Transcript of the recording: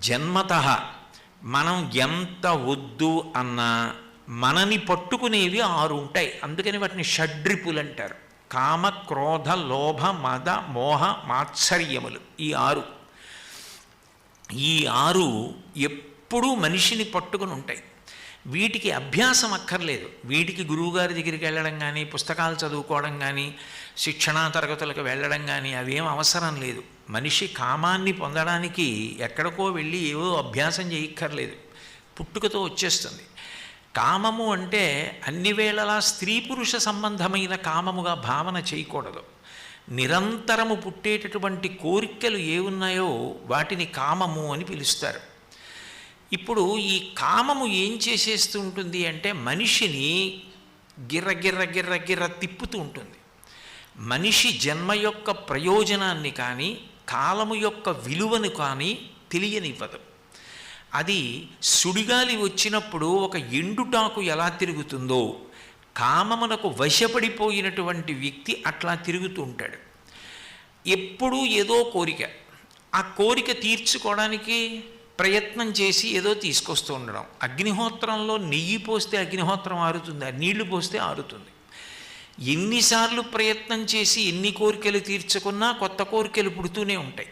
జన్మత. మనం ఎంత వద్దు అన్నా మనని పట్టుకునేవి ఆరు ఉంటాయి. అందుకని వాటిని షడ్రిపులు అంటారు. కామ క్రోధ లోభ మద మోహ మాత్సర్యములు ఈ ఆరు. ఈ ఆరు ఎప్పుడూ మనిషిని పట్టుకుని ఉంటాయి. వీటికి అభ్యాసం అక్కర్లేదు. వీటికి గురువుగారి దగ్గరికి వెళ్ళడం కానీ పుస్తకాలు చదువుకోవడం కానీ శిక్షణా తరగతులకు వెళ్ళడం కానీ అవేం అవసరం లేదు. మనిషి కామాన్ని పొందడానికి ఎక్కడికో వెళ్ళి ఏవో అభ్యాసం చేయక్కర్లేదు. పుట్టుకతో వచ్చేస్తుంది. కామము అంటే అన్ని వేళలా స్త్రీ పురుష సంబంధమైన కామముగా భావన చేయకూడదు. నిరంతరము పుట్టేటటువంటి కోరికలు ఏ ఉన్నాయో వాటిని కామము అని పిలుస్తారు. ఇప్పుడు ఈ కామము ఏం చేసేస్తూ ఉంటుంది అంటే మనిషిని గిర్ర గిర్ర గిర్ర గిర్ర తిప్పుతూ ఉంటుంది. మనిషి జన్మ యొక్క ప్రయోజనాన్ని కానీ కాలము యొక్క విలువను కానీ తెలియనివ్వదు. అది సుడిగాలి వచ్చినప్పుడు ఒక ఎండుటాకు ఎలా తిరుగుతుందో కామమునకు వశపడిపోయినటువంటి వ్యక్తి అట్లా తిరుగుతూ ఉంటాడు. ఎప్పుడూ ఏదో కోరిక ఆ కోరిక తీర్చుకోవడానికి ప్రయత్నం చేసి ఏదో తీసుకొస్తూ ఉండడం. అగ్నిహోత్రంలో నెయ్యి పోస్తే అగ్నిహోత్రం ఆరుతుంది ఆ నీళ్ళు పోస్తే ఆరుతుంది. ఎన్నిసార్లు ప్రయత్నం చేసి ఎన్ని కోరికలు తీర్చుకున్నా కొత్త కోరికలు పుడుతూనే ఉంటాయి.